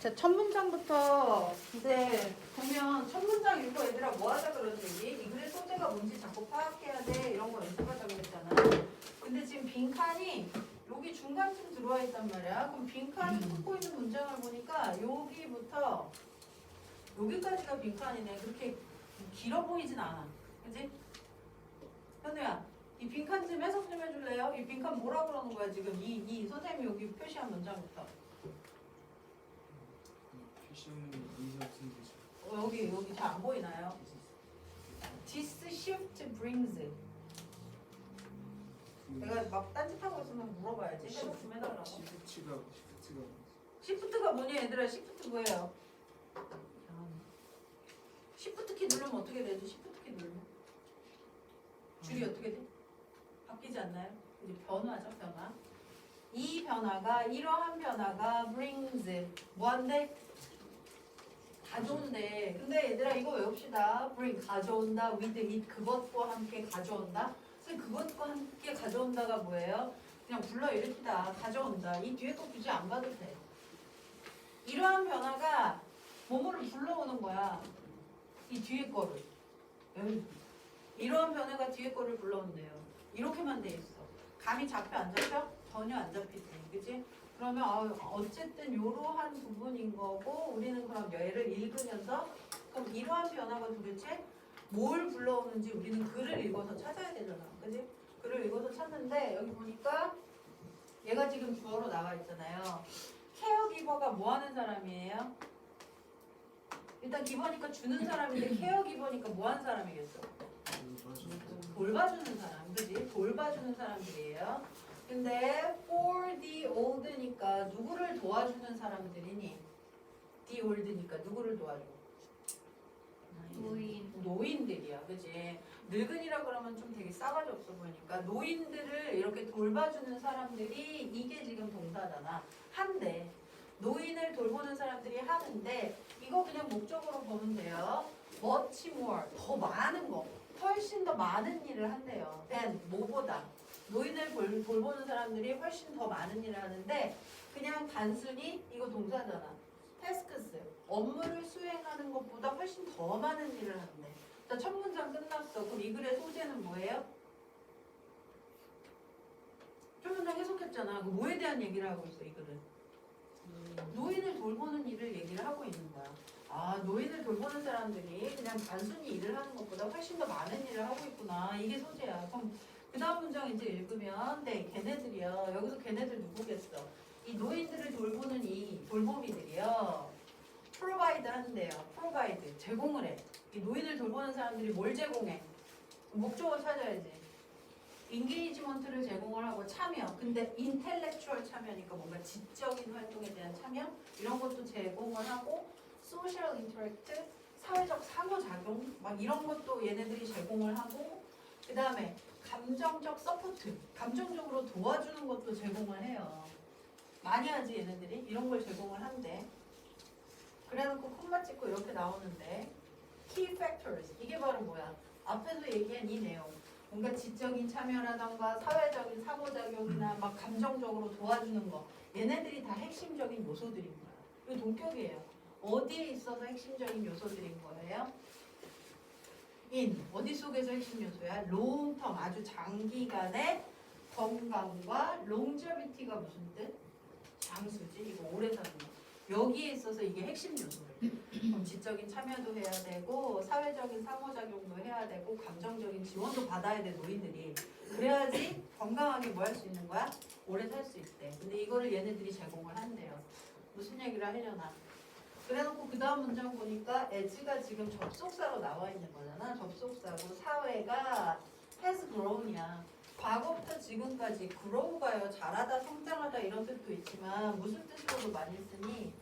자, 첫 문장부터 이제 보면 첫 문장 읽고 얘들아 뭐 하자 그러는지 이 글의 소재가 뭔지 자꾸 파악해야 돼 이런 거 연습하자 그랬잖아. 근데 지금 빈칸이 여기 중간쯤 들어와 있단 말이야. 그럼 빈칸을 뚫고 있는 문장을 보니까 여기부터 여기까지가 빈칸이네. 그렇게 길어 보이진 않아. 그지? 현우야, 이 빈칸 좀 해석 좀 해줄래요? 이 빈칸 뭐라 그러는 거야 지금? 이, 이 선생님이 여기 표시한 문장부터. 거죠. 어, 여기 여기 잘 안 보이나요? This shift brings. 내가 막 딴짓하고 있으면 물어봐야지. 해석 좀 해달라고. 시프트가 시프트가 시프트가 뭐니 얘들아? 시프트 뭐예요? 시프트 키 누르면 어떻게 되지? 시프트 키 누르면 줄이 어떻게 돼? 바뀌지 않나요? 이제 변화죠 변화. 이 변화가 이러한 변화가 brings 뭐한데? 가져온대. 근데 얘들아 이거 외웁시다. bring 가져온다. with it 그것과 함께 가져온다. 선생님 그것과 함께 가져온다가 뭐예요? 그냥 불러 일으키다. 가져온다. 이 뒤에 거 굳이 안 봐도 돼. 이러한 변화가 뭐뭐를 불러오는 거야. 이 뒤에 거를. 이러한 변화가 뒤에 거를 불러온대요. 이렇게만 돼 있어. 감이 잡혀 안 잡혀? 전혀 안 잡히지. 그치? 그러면 아, 어쨌든 이러한 부분인 거고 우리는 그럼 얘를 읽으면서 그럼 이러한 변화가 도대체 뭘 불러오는지 우리는 글을 읽어서 찾아야 되잖아. 그지? 글을 읽어서 찾는데 여기 보니까 얘가 지금 주어로 나와 있잖아요. 케어기버가 뭐 하는 사람이에요? 일단 기버니까 주는 사람인데 케어기버니까 뭐 하는 사람이겠어? 돌봐주는 사람, 그지? 돌봐주는 사람들이에요. 근데 for the old니까 누구를 도와주는 사람들이니? the old니까 누구를 도와줘? 노인 노인들이야, 그지? 늙은이라 그러면 좀 되게 싸가지 없어 보이니까 노인들을 이렇게 돌봐주는 사람들이 이게 지금 동사잖아. 한데 노인을 돌보는 사람들이 하는데 이거 그냥 목적으로 보면 돼요. much more 더 많은 거, 훨씬 더 많은 일을 한대요. than 뭐보다 노인을 돌, 돌보는 사람들이 훨씬 더 많은 일을 하는데 그냥 단순히 이거 동사잖아. tasks 업무를 수행하는 것보다 훨씬 더 많은 일을 한대. 자, 첫 문장 끝났어. 그럼 이 글의 소재는 뭐예요? 첫 문장 해석했잖아. 그 뭐에 대한 얘기를 하고 있어, 이 글은? 노인을 돌보는 일을 얘기를 하고 있는 거야. 아, 노인을 돌보는 사람들이 그냥 단순히 일을 하는 것보다 훨씬 더 많은 일을 하고 있구나. 이게 소재야. 그럼 그 다음 문장 이제 읽으면, 네, 걔네들이요. 여기서 걔네들 누구겠어? 이 노인들을 돌보는 이 돌보미들이요. 프로바이드 한대요. 프로바이드. 제공을 해. 이 노인을 돌보는 사람들이 뭘 제공해? 목적을 찾아야지. 인게이지먼트를 제공을 하고 참여. 근데 인텔렉추얼 참여니까 뭔가 지적인 활동에 대한 참여 이런 것도 제공을 하고 소셜 인터랙트 사회적 상호작용 막 이런 것도 얘네들이 제공을 하고 그 다음에 감정적 서포트 감정적으로 도와주는 것도 제공을 해요. 많이 하지 얘네들이 이런 걸 제공을 한대. 그래놓고 콤마 찍고 이렇게 나오는데 key factors 이게 바로 뭐야? 앞에서 얘기한 이 내용. 뭔가 지적인 참여라던가 사회적인 상호작용이나 막 감정적으로 도와주는 거 얘네들이 다 핵심적인 요소들인 거야. 이거 동격이에요. 어디에 있어서 핵심적인 요소들인 거예요? In 어디 속에서 핵심 요소야? term 아주 장기간의 건강과 longeviti가 무슨 뜻? 장수지 이거 오래 사는 거. 여기에 있어서 이게 핵심 요소예요. 그럼 지적인 참여도 해야 되고 사회적인 상호작용도 해야 되고 감정적인 지원도 받아야 돼 노인들이 그래야지 건강하게 뭐 할 수 있는 거야? 오래 살 수 있대 근데 이거를 얘네들이 제공을 한대요 무슨 얘기를 하려나 그래놓고 그 다음 문장 보니까 에즈가 지금 접속사로 나와 있는 거잖아 접속사고 사회가 has grown이야 과거부터 지금까지 grow가요 자라다 성장하다 이런 뜻도 있지만 무슨 뜻으로도 많이 쓰니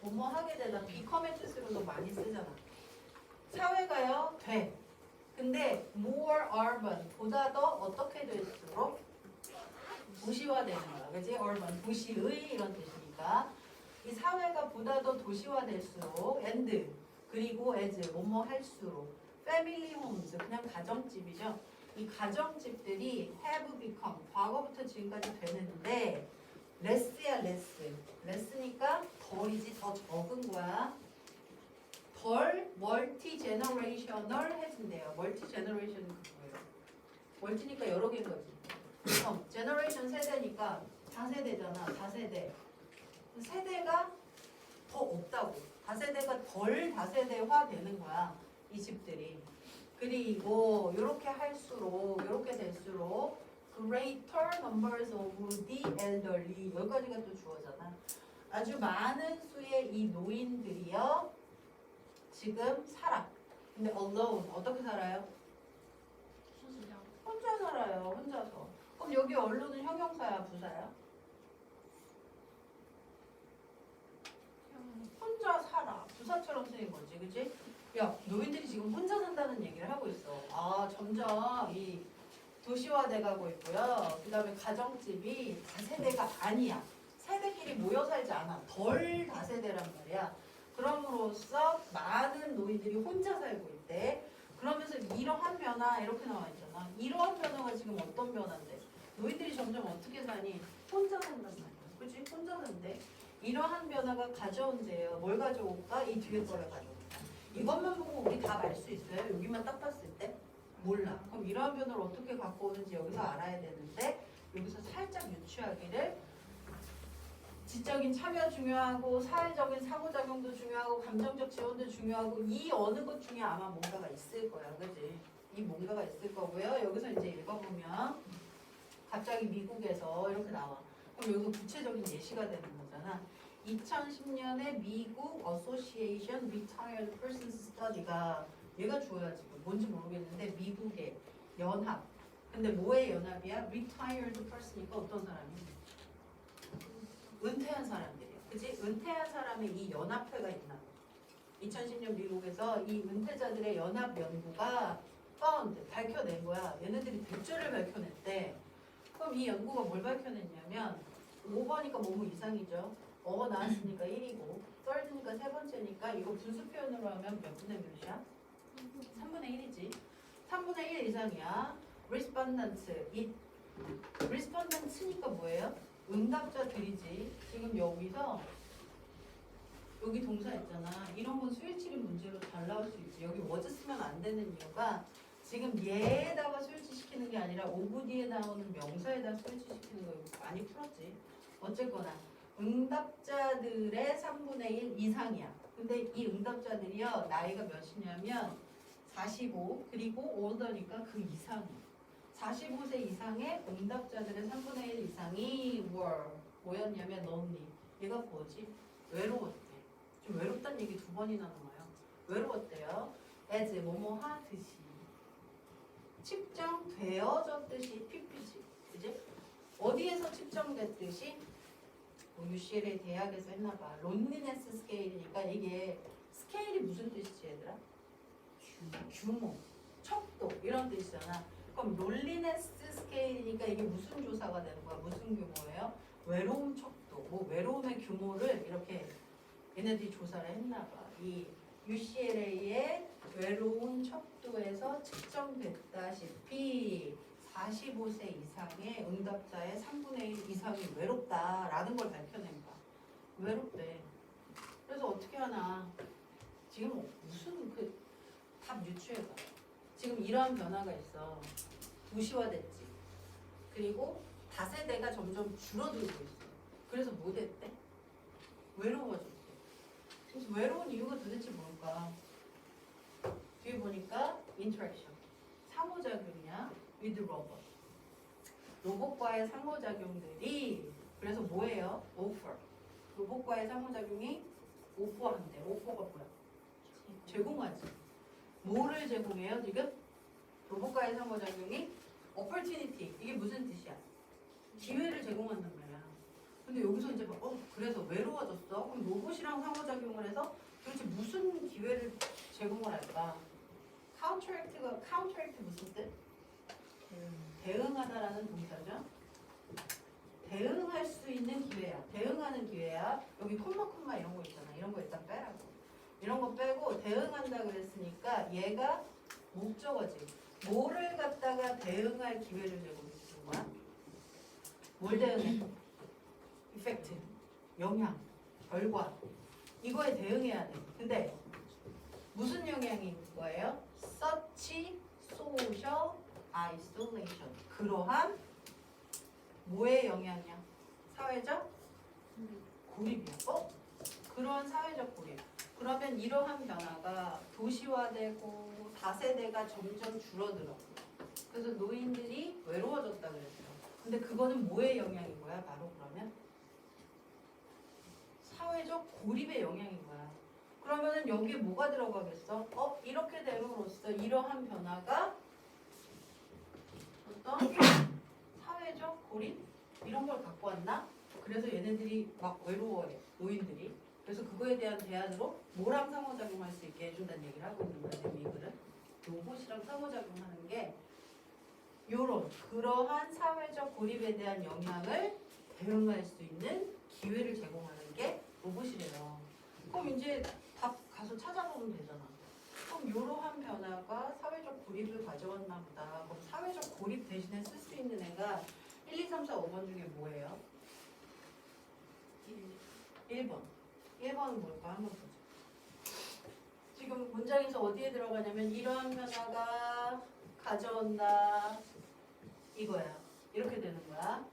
뭐뭐 하게 되다 become의 뜻으로도 많이 쓰잖아. 사회가요 돼. 근데 more urban 보다 더 어떻게 될수록 도시화되는 거야. 그지? urban 도시의 이런 뜻이니까 이 사회가 보다 더 도시화될수록 and 그리고 as 뭐뭐 할수록 family homes 그냥 가정집이죠. 이 가정집들이 have become 과거부터 지금까지 되는데 less야 less less니까 덜이지 더 적은 거야. 덜 멀티 제너레이셔널 해준대요. 멀티 제너레이션은 그거예요. 멀티니까 여러 개인 거지. 그럼 제너레이션 세대니까 다세대잖아. 다세대. 세대가 더 없다고. 다세대가 덜 다세대화 되는 거야. 이 집들이. 그리고 이렇게 할수록 이렇게 될수록 greater numbers of the elderly 여기까지가 또 주어잖아. 아주 많은 수의 이 노인들이요 지금 살아. 근데 alone 어떻게 살아요? 혼자 살아요. 혼자서. 그럼 여기 allone은 형용사야, 부사야? 혼자 살아. 부사처럼 쓰인 거지, 그지? 야, 노인들이 지금 혼자 산다는 얘기를 하고 있어. 아, 점점 이 도시화돼 가고 있고요. 그 다음에 가정집이 다세대가 아니야. 세대끼리 모여 살지 않아. 덜 다세대란 말이야. 그럼으로써 많은 노인들이 혼자 살고 있대. 그러면서 이러한 변화 이렇게 나와 있잖아. 이러한 변화가 지금 어떤 변화인데? 노인들이 점점 어떻게 사니? 혼자 산단 말이야. 그치? 혼자 산대. 이러한 변화가 가져온대요. 뭘 가져올까? 이 뒤에 거를 가져올까? 이것만 보고 우리 다알수 있어요? 여기만 딱 봤을 때? 몰라. 그럼 이러한 변화를 어떻게 갖고 오는지 여기서 알아야 되는데 여기서 살짝 유추하기를 지적인 참여 중요하고 사회적인 상호작용도 중요하고 감정적 지원도 중요하고 이 어느 것 중에 아마 뭔가가 있을 거야. 그지? 이 뭔가가 있을 거고요. 여기서 이제 읽어보면 갑자기 미국에서 이렇게 나와. 그럼 여기서 구체적인 예시가 되는 거잖아. 2010년에 미국 Association Retired Persons Study가 얘가 주어야 지금 뭔지 모르겠는데 미국의 연합. 근데 뭐의 연합이야? Retired Person이니까 어떤 사람이? 은퇴한 사람들이야. 그지? 은퇴한 사람의 이 연합회가 있나? 2010년 미국에서 이 은퇴자들의 연합 연구가 found 밝혀낸 거야. 얘네들이 대조를 밝혀냈대. 그럼 이 연구가 뭘 밝혀냈냐면 5번이니까 뭐뭐 이상이죠. 어가 나왔으니까 1이고 third니까 세 번째니까 이거 분수 표현으로 하면 몇 분의 몇이야? 3분의 1이지. 3분의 1 이상이야. respondent. 이 respondent니까 뭐예요? 응답자들이지. 지금 여기서 여기 동사 있잖아. 이런 건 수일치리 문제로 잘 나올 수 있지. 여기 was 쓰면 안 되는 이유가 지금 얘에다가 수일치 시키는 게 아니라 오브 뒤에 나오는 명사에다 수일치 시키는 거 이거 많이 풀었지. 어쨌거나 응답자들의 3분의 1 이상이야. 근데 이 응답자들이요 나이가 몇이냐면 45 그리고 올더니까 그 이상이야. 45세 이상의 응답자들의 3분의 1 이상이 were 뭐였냐면 lonely. 얘가 뭐지? 외로웠대. 좀 외롭다는 얘기 두 번이나 나와요. 외로웠대요. as 뭐뭐 하듯이 측정되어졌듯이 PPG. 그지? 어디에서 측정됐듯이 뭐 UCLA 대학에서 했나봐. 론리네스 스케일이니까 이게 스케일이 무슨 뜻이지 얘들아? 규모, 척도 이런 뜻이잖아. 그럼 롤리네스 스케일이니까 이게 무슨 조사가 되는 거야? 무슨 규모예요? 외로움 척도, 뭐 외로움의 규모를 이렇게 얘네들이 조사를 했나 봐. 이 UCLA의 외로운 척도에서 측정됐다시피 45세 이상의 응답자의 3분의 1 이상이 외롭다라는 걸 밝혀낸 거야. 외롭대. 그래서 어떻게 하나? 지금 무슨 그 답 유추해봐. 지금 이러한 변화가 있어. 도시화됐지. 그리고 다세대가 점점 줄어들고 있어. 그래서 뭐 됐대? 외로워졌대. 그래서 외로운 이유가 도대체 뭘까? 뒤에 보니까 interaction. 상호작용이야. With robot. 로봇과의 상호작용들이 그래서 뭐예요? offer. 로봇과의 상호작용이 오퍼한대. 오퍼가 뭐야? 제공하지. 뭐를 제공해요 지금? 로봇과의 상호작용이 opportunity 이게 무슨 뜻이야? 기회를 제공한단 말이야. 근데 여기서 이제 막, 어 그래서 외로워졌어? 그럼 로봇이랑 상호작용을 해서 도대체 무슨 기회를 제공을 할까? counteract가 counteract 무슨 뜻? 대응하다라는 동사죠. 대응할 수 있는 기회야. 대응하는 기회야. 여기 콤마 콤마 이런 거 있잖아. 이런 거 일단 빼라고. 이런 거 빼고 대응한다 그랬으니까 얘가 목적어지. 뭐를 갖다가 대응할 기회를 제공해 주는 거야? 뭘 대응해? 이펙트, 영향. 결과 이거에 대응해야 돼. 근데 무슨 영향인 거예요? 그러한 뭐의 영향이야? 사회적 고립이야. 어? 그러한 사회적 고립. 그러면 이러한 변화가 도시화되고 다세대가 점점 줄어들어. 그래서 노인들이 외로워졌다 그랬어요. 근데 그거는 뭐의 영향인 거야? 바로 그러면 사회적 고립의 영향인 거야. 그러면은 여기에 뭐가 들어가겠어? 어 이렇게 됨으로써 이러한 변화가 어떤 사회적 고립 이런 걸 갖고 왔나? 그래서 얘네들이 막 외로워해 노인들이. 그래서 그거에 대한 대안으로 뭐랑 상호작용할 수 있게 해준다는 얘기를 하고 있는 지금 이거는. 로봇이랑 상호작용하는 게 요런 그러한 사회적 고립에 대한 영향을 대응할 수 있는 기회를 제공하는 게 로봇이래요. 그럼 이제 답 가서 찾아보면 되잖아. 그럼 이러한 변화가 사회적 고립을 가져왔나 보다. 그럼 사회적 고립 대신에 쓸 수 있는 애가 1, 2, 3, 4, 5번 중에 뭐예요? 1번. 1번은 뭘까? 한번 보자. 지금 문장에서 어디에 들어가냐면 이러한 변화가 가져온다. 이거야. 이렇게 되는 거야.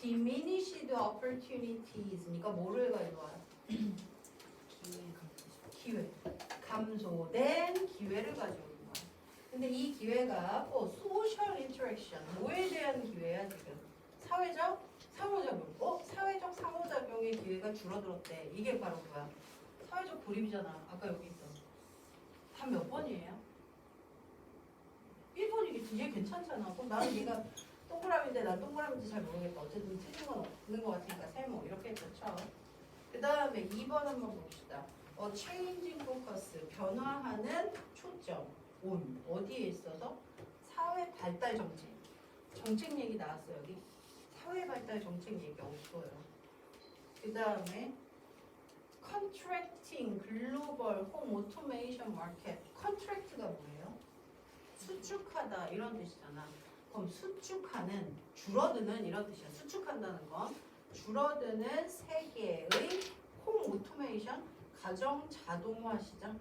diminished opportunities니까 뭐를 가져와? 기회. 감소된 기회를 가져오는 거야. 근데 이 기회가 뭐 social interaction 뭐에 대한 기회야 지금? 사회적 상호작용. 어? 사회적 상호작용의 기회가 줄어들었대. 이게 바로 뭐야? 사회적 고립이잖아. 아까 여기 있던. 답 몇 번이에요? 1번이겠지. 얘 괜찮잖아. 그럼 나는 얘가 동그라미인데 난 동그라미인지 잘 모르겠다. 어쨌든 틀린 건 없는 것 같으니까 세모 이렇게 그렇죠. 그 다음에 2번 한번 봅시다. 어, changing focus 변화하는 초점 온 어디에 있어서 사회 발달 정책 정책 얘기 나왔어요 여기 사회 발달 정책 얘기 없어요. 그 다음에 contracting global home automation market contract가 뭐예요? 수축하다 이런 뜻이잖아. 그럼 수축하는 줄어드는 이런 뜻이야. 수축한다는 건 줄어드는 세계의 홈 오토메이션 가정 자동화 시장.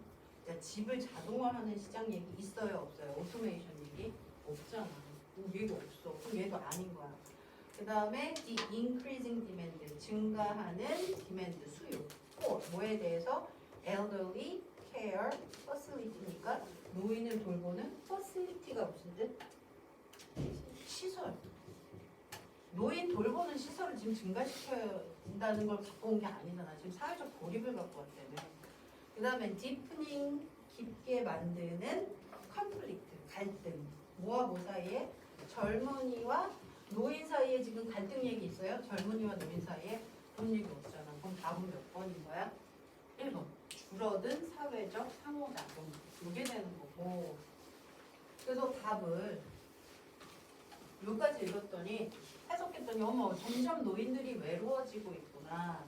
야, 집을 자동화하는 시장 얘기 있어요 없어요? 오토메이션 얘기 없잖아. 얘가 없어. 그럼 얘도 아닌 거야. 그 다음에 the increasing demand 증가하는 디맨드 수요. 또 뭐에 대해서 elderly care facility니까 노인을 돌보는 facility가 무슨 뜻? 시설. 노인 돌보는 시설을 지금 증가시켜야 된다는 걸 갖고 온 게 아니잖아. 지금 사회적 고립을 갖고 왔다며. 그 다음에 deepening 깊게 만드는 conflict 갈등. 뭐와 뭐 사이에? 젊은이와 노인 사이에 지금 갈등 얘기 있어요? 젊은이와 노인 사이에 그런 얘기 없잖아. 그럼 답은 몇 번인 거야? 1번. 줄어든 사회적 상호 작용. 이게 되는 거고. 그래서 답을 여기까지 읽었더니 해석했더니 어머 점점 노인들이 외로워지고 있구나.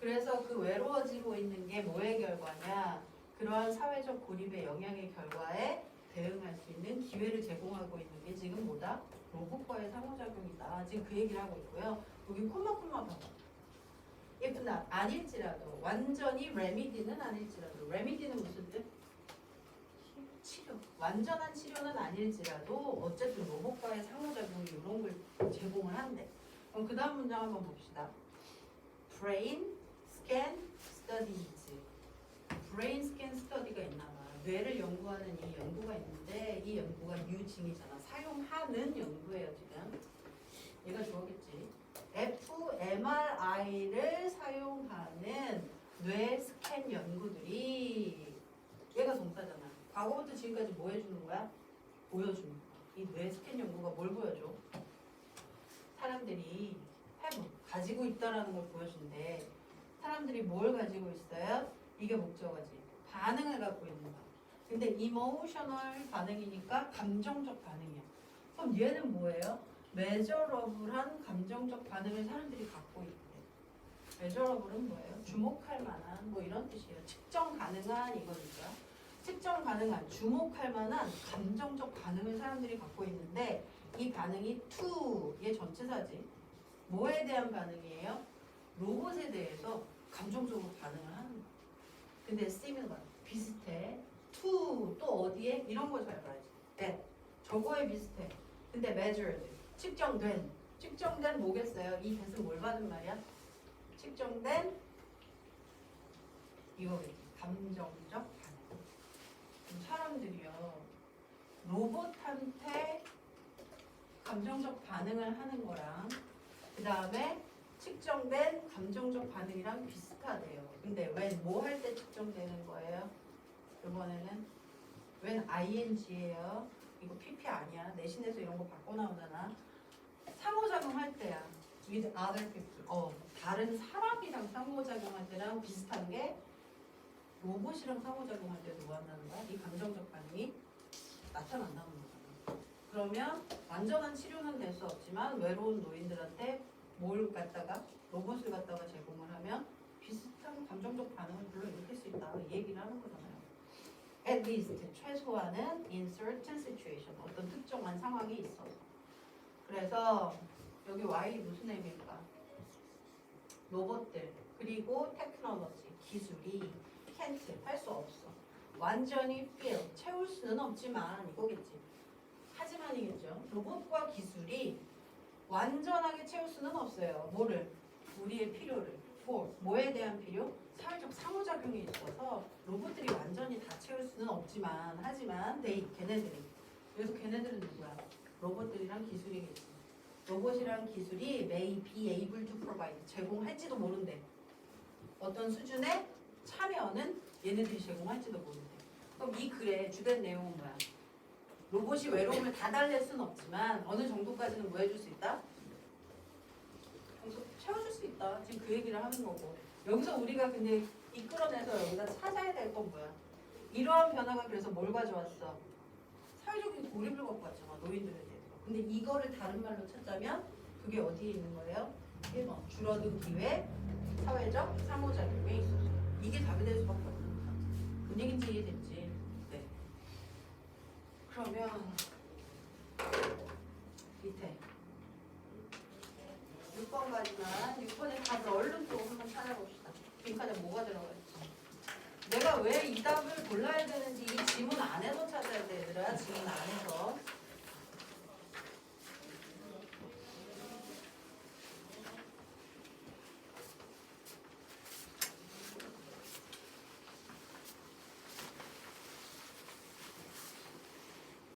그래서 그 외로워지고 있는 게 뭐의 결과냐? 그러한 사회적 고립의 영향의 결과에 대응할 수 있는 기회를 제공하고 있는 게 지금 뭐다? 로봇과의 상호작용이다. 지금 그 얘기를 하고 있고요. 여기 콤마 콤마 봐봐. 예쁘나 아닐지라도 완전히 레미디는 아닐지라도 레미디는 무슨 뜻? 치료. 완전한 치료는 아닐지라도 어쨌든 로봇과의 상호작용이 이런 걸 제공을 한대. 그럼 그 다음 문장 한번 봅시다. Brain Scan Studies. Brain Scan Study가 있나 봐. 뇌를 연구하는 이 연구가 있는데 이 연구가 유징이잖아. 사용하는 연구예요 지금. 얘가 좋아하겠지. fMRI를 사용하는 뇌 스캔 연구들이 얘가 동사잖아. 과거부터 지금까지 뭐 해주는 거야? 보여주는 거야. 이뇌 스캔 연구가 뭘 보여줘? 사람들이 해부 가지고 있다라는 걸 보여준대. 사람들이 뭘 가지고 있어요? 이게 목적어지. 반응을 갖고 있는 거야. 근데 이모셔널 반응이니까 감정적 반응이야. 그럼 얘는 뭐예요? 메저러블한 감정적 반응을 사람들이 갖고 있대. 메저러블은 뭐예요? 주목할 만한 뭐 이런 뜻이에요. 측정 가능한 이거니까. 측정 가능한, 주목할 만한 감정적 반응을 사람들이 갖고 있는데 이 반응이 to의 전체사지. 뭐에 대한 반응이에요? 로봇에 대해서 감정적으로 반응을 하는 거야. 근데 similar 비슷해. To 또 어디에 이런 거잘 봐야지. at 저거에 비슷해. 근데 measured 측정된 측정된 뭐겠어요? 이 대은 뭘 받은 말이야? 측정된 이거겠지. 감정적 반응. 사람들이요 로봇한테 감정적 반응을 하는 거랑 그 다음에 측정된 감정적 반응이랑 비슷하대요. 근데 웬뭐할 때 측정되는 거예요? 이번에는 웬 ing예요. 이거 pp 아니야. 내신에서 이런 거 바꿔 나오잖아. 상호작용할 때야. with other people. 어, 다른 사람이랑 상호작용할 때랑 비슷한 게 로봇이랑 상호작용할 때도 뭐 한다는 거야? 이 감정적 반응이 나타난다는 거잖아. 그러면 완전한 치료는 될 수 없지만 외로운 노인들한테 뭘 갖다가 로봇을 갖다가 제공을 하면 비슷한 감정적 반응을 불러일으킬 수 있다 이 얘기를 하는 거잖아요. At least 최소한은 in certain situation 어떤 특정한 상황이 있어서. 그래서 여기 Y 무슨 의미일까? 로봇들 그리고 테크놀로지 기술이 can't 할수 없어. 완전히 fill 채울 수는 없지만 이거겠지. 하지만이겠죠. 로봇과 기술이 완전하게 채울 수는 없어요. 뭐를? 우리의 필요를. For 뭐에 대한 필요 사회적 상호작용이 있어서 로봇들이 완전히 다 채울 수는 없지만 하지만 they 걔네들이 그래서 걔네들은 누구야 로봇들이랑 기술이겠지 로봇이랑 기술이 may be able to provide 제공할지도 모른대 어떤 수준의 참여는 얘네들이 제공할지도 모른대 그럼 이 글의 주된 내용은 뭐야 로봇이 외로움을 다 달랠 수는 없지만 어느 정도까지는 뭐 해줄 수 있다? 채워줄 수 있다. 지금 그 얘기를 하는 거고. 여기서 우리가 근데 이끌어내서 여기다 찾아야 될 건 뭐야? 이러한 변화가 그래서 뭘 가져왔어? 사회적인 고립을 갖고 왔잖아. 노인들에 대해서. 근데 이거를 다른 말로 찾자면 그게 어디에 있는 거예요? 1번. 줄어든 기회, 사회적 상호작용에 있어서. 이게 답이 될 수밖에. 뭔 얘기인지 이해됐지? 네. 그러면